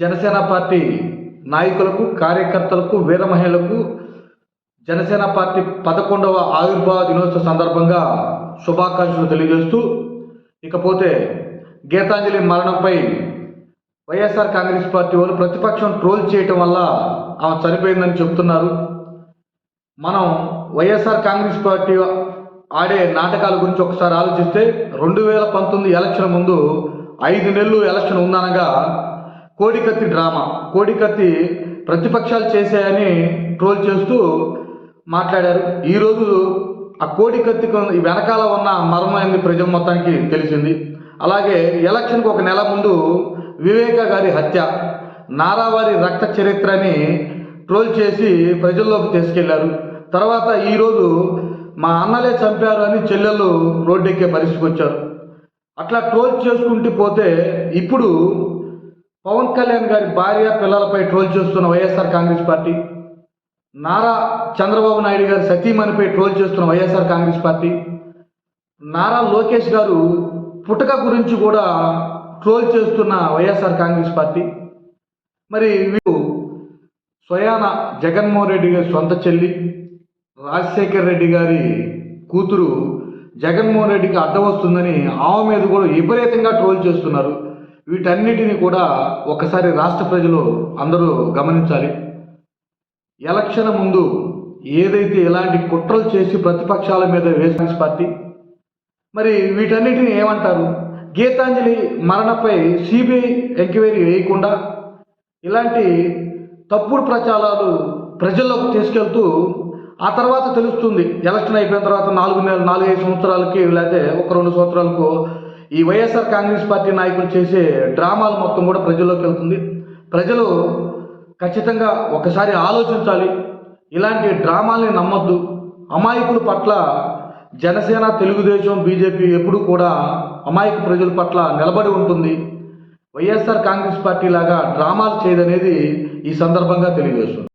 Janasena party నాయకులకు కార్యకర్తలకు వీర మహిళలకు జనసేన పార్టీ పదకొండవ ఆవిర్భావ దినోత్సవ సందర్భంగా శుభాకాంక్షలు తెలియజేస్తూ ఇకపోతే గీతాంజలి మరణంపై వైఎస్ఆర్ కాంగ్రెస్ పార్టీ వారు ప్రతిపక్షం ట్రోల్ చేయటం వల్ల ఆమె చనిపోయిందని చెప్తున్నారు మనం వైఎస్ఆర్ కాంగ్రెస్ పార్టీ ఆడే నాటకాల గురించి ఒకసారి ఆలోచిస్తే రెండు వేల పంతొమ్మిది ఎలక్షన్ ముందు ఐదు నెలలు ఎలక్షన్ ఉందనగా కోడికత్తి డ్రామా కోడికత్తి ప్రతిపక్షాలు చేశాయని ట్రోల్ చేస్తూ మాట్లాడారు. ఈరోజు ఆ కోడికత్తి వెనకాల ఉన్న మర్మైంది ప్రజల మొత్తానికి తెలిసింది. అలాగే ఎలక్షన్కి ఒక నెల ముందు వివేక గారి హత్య నారావారి రక్త చరిత్రని ట్రోల్ చేసి ప్రజల్లోకి తీసుకెళ్ళారు. తర్వాత ఈరోజు మా అన్నలే చంపారు అని చెల్లెళ్ళు రోడ్డెక్కే పరిస్థితికి వచ్చారు. అట్లా ట్రోల్ చేసుకుంటూ పోతే ఇప్పుడు పవన్ కళ్యాణ్ గారి భార్య పిల్లలపై ట్రోల్ చేస్తున్న వైఎస్ఆర్ కాంగ్రెస్ పార్టీ నారా చంద్రబాబు నాయుడు గారి సతీమణిపై ట్రోల్ చేస్తున్న వైఎస్ఆర్ కాంగ్రెస్ పార్టీ నారా లోకేష్ గారు పుటక గురించి కూడా ట్రోల్ చేస్తున్న వైఎస్ఆర్ కాంగ్రెస్ పార్టీ. మరి వీరు స్వయాన జగన్మోహన్ రెడ్డి గారి సొంత చెల్లి రాజశేఖర్ రెడ్డి గారి కూతురు జగన్మోహన్ రెడ్డికి అడ్డం వస్తుందని ఆమె మీద కూడా విపరీతంగా ట్రోల్ చేస్తున్నారు. వీటన్నిటిని కూడా ఒకసారి రాష్ట్ర ప్రజలు అందరూ గమనించాలి. ఎలక్షన్ ముందు ఏదైతే ఇలాంటి కుట్రలు చేసి ప్రతిపక్షాల మీద వేసిన పార్టీ మరి వీటన్నిటిని ఏమంటారు? గీతాంజలి మరణపై సిబిఐ ఎంక్వైరీ వేయకుండా ఇలాంటి తప్పుడు ప్రచారాలు ప్రజల్లోకి తీసుకెళ్తూ ఆ తర్వాత తెలుస్తుంది. ఎలక్షన్ అయిపోయిన తర్వాత నాలుగు నెలలు నాలుగైదు సంవత్సరాలకి లేకపోతే ఒక రెండు సంవత్సరాలకు ఈ వైఎస్ఆర్ కాంగ్రెస్ పార్టీ నాయకులు చేసే డ్రామాలు మొత్తం కూడా ప్రజల్లోకి వెళ్తుంది. ప్రజలు ఖచ్చితంగా ఒకసారి ఆలోచించాలి. ఇలాంటి డ్రామాల్ని నమ్మొద్దు. అమాయకుల పట్ల జనసేన తెలుగుదేశం బీజేపీ ఎప్పుడూ కూడా అమాయక ప్రజల పట్ల నిలబడి ఉంటుంది. వైఎస్ఆర్ కాంగ్రెస్ పార్టీ లాగా డ్రామాలు చేయదనేది ఈ సందర్భంగా తెలియజేస్తుంది